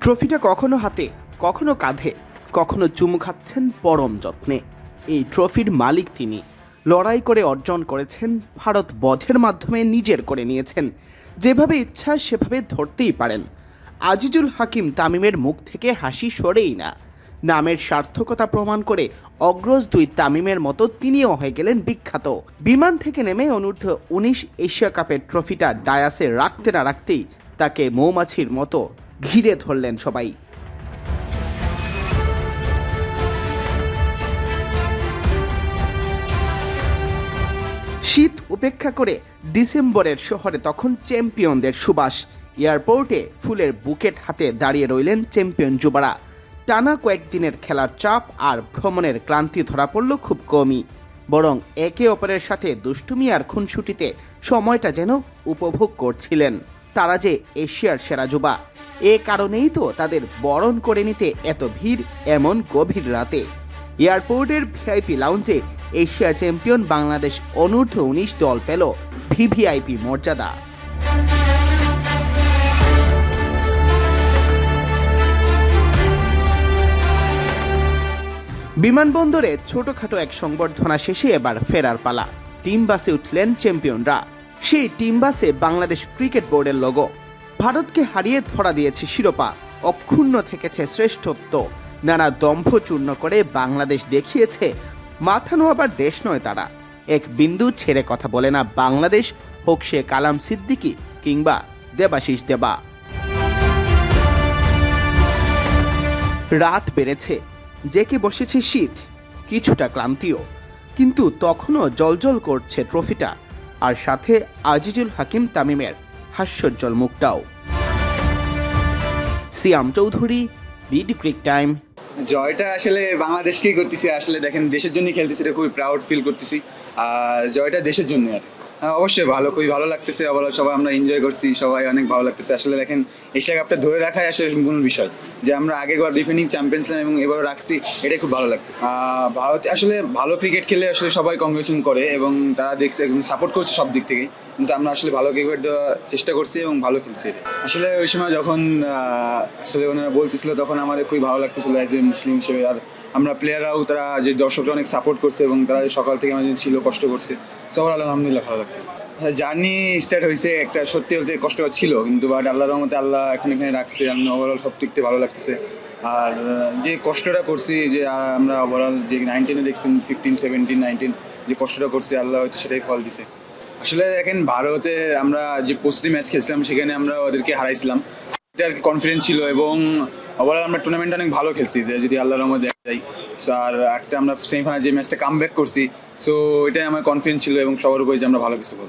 ট্রফিটা কখনো হাতে, কখনো কাঁধে, কখনো চুমু খাচ্ছেন পরম যত্নে। এই ট্রফির মালিক তিনি। লড়াই করে অর্জন করেছেন, ভারত বধের মাধ্যমে নিজের করে নিয়েছেন। যেভাবে ইচ্ছা, সেভাবে ধরতেই পারেন। আজিজুল হাকিম তামিমের মুখ থেকে হাসি সরেই না। নামের সার্থকতা প্রমাণ করে অগ্রজ দুই তামিমের মতো তিনিও হয়ে গেলেন বিখ্যাত। বিমান থেকে নেমে অনূর্ধ্ব উনিশ এশিয়া কাপের ট্রফিটা ডায়াসে রাখতে না রাখতেই তাকে মৌমাছির মতো ঘিরে ধরলেন সবাই। শীত উপেক্ষা করে ডিসেম্বরের শহরে তখন চ্যাম্পিয়নদের সুবাস। এয়ারপোর্টে ফুলের বুকেট হাতে দাঁড়িয়ে রইলেন চ্যাম্পিয়ন যুবারা। টানা কয়েকদিনের খেলার চাপ আর ভ্রমণের ক্লান্তি ধরা পড়ল খুব কমই। বরং একে অপরের সাথে দুষ্টুমি আর খুনসুটিতে সময়টা যেন উপভোগ করছিলেন। তারা যে এশিয়ার সেরা যুবা। এ কারণেই তো তাদের বরণ করে নিতে এত ভিড় এমন গভীর রাতে। এয়ারপোর্টের ভিআইপি লাউঞ্জে এশিয়া চ্যাম্পিয়ন বাংলাদেশ অনূর্ধ্ব উনিশ দল পেল ভিভিআইপি মর্যাদা। বিমানবন্দরে ছোটখাটো এক সংবর্ধনা শেষে এবার ফেরার পালা। টিম বাসে উঠলেন চ্যাম্পিয়নরা। সেই টিম বাসে বাংলাদেশ ক্রিকেট বোর্ডের লোগো ভারতকে হারিয়ে ধরা দিয়েছে শিরোপা। অক্ষুণ্ণ থেকেছে শ্রেষ্ঠত্ব। নানা দম্ভ চূর্ণ করে বাংলাদেশ দেখিয়েছে, মাথা নোয়াবার দেশ নয় তারা। এক বিন্দু ছেড়ে কথা বলে না বাংলাদেশ, হোক সে কালাম সিদ্দিকী কিংবা দেবাশিস দেবা। রাত বেড়েছে জেকে বসেছে শীত, কিছুটা ক্লান্তিও। কিন্তু তখনও জলজল করছে ট্রফিটা। আর সাথে আজিজুল হাকিম তামিমের হাস্যোজ্জ্বল মুখটাও Siam Chowdhury, BD Cric Time. জয়টা আসলে বাংলাদেশকেই করতেছি, আসলে দেখেন দেশের জন্যই খেলতেছি, এটা খুবই প্রাউড ফিল করতেছি। আর জয়টা দেশের জন্য আর অবশ্যই ভালো, খুবই ভালো লাগতেছে। আবার সবাই আমরা এনজয় করছি, সবাই অনেক ভালো লাগতেছে। আসলে দেখেন, এশিয়া কাপটা ধরে রাখাই আসলে মূল বিষয়। যে আমরা আগেবার ডিফেন্ডিং চ্যাম্পিয়ন ছিলাম এবং এবার রাখছি, এটাই খুব ভালো লাগছে ভারত আসলে ভালো ক্রিকেট খেলে আসলে সবাই কংগ্রেচুলেশন করে এবং তারা দেখছে এবং সাপোর্ট করছে সব দিক থেকেই। কিন্তু আমরা আসলে ভালো ক্রিকেট চেষ্টা করছি এবং ভালো খেলছি আসলে ওই সময় যখন আসলে ওনারা বলতেছিল, তখন আমাদের খুবই ভালো লাগতেছিল অ্যাজ এ মুসলিম হিসেবে। আর আমরা প্লেয়াররাও তারা যে দর্শকরা অনেক সাপোর্ট করছে এবং তারা যে সকাল থেকে আমাদের ছিল, কষ্ট করছে। সবার আলহামদুলিল্লাহ ভালো লাগতেছে। জার্নি স্টার্ট হয়েছে একটা সত্যি বলতে কষ্ট ছিল কিন্তু বাট আল্লাহর রহমতে আল্লাহ এখন এখানে রাখছে আমি ওভারঅল সব দিক থেকে ভালো লাগতেছে। আর যে কষ্টটা করছি, যে আমরা ওভারঅল যে নাইনটিনে দেখছেন ফিফটিন সেভেন্টিন নাইনটিন যে কষ্টটা করছি, আল্লাহ হয়তো সেটাই ফল দিছে। আসলে দেখেন, ভারতে আমরা যে প্রস্তুতি ম্যাচ খেলছিলাম, সেখানে আমরা ওদেরকে হারাইছিলাম। এটা আর কি কনফিডেন্স ছিল এবং ওভারঅল আমরা টুর্নামেন্ট অনেক ভালো খেলছি যদি আল্লাহর রহমত দেখা যাই সো আর একটা আমরা সেমিফাইনাল যে ম্যাচটা কাম ব্যাক করছি সো এটাই আমার কনফিডেন্স ছিল এবং সবার উপরে যে আমরা ভালো কিছু করব।